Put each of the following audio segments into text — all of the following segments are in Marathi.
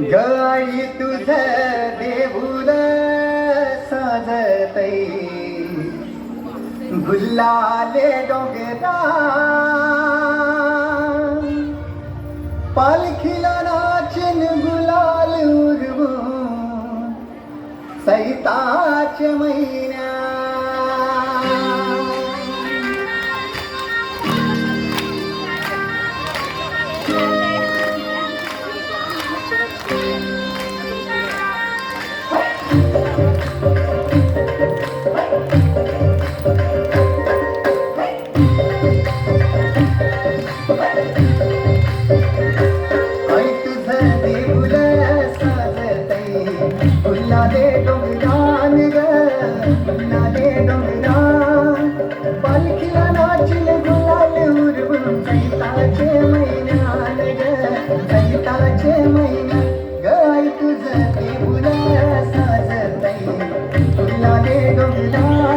गाई तुझ देऊल साजत गुल्लाले डोंगरा. पालखीला नाचन गुलाल उरवून सैताच्या महिन्या नाले डोंगरान ग नाले डोंगरा पालखीला नाचले गुलाल उरवून सैताचे महिन्यान ग सैताचे महिना गाय तुझं ते बुला साजत तुला दे डोंगरान.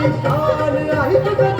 आई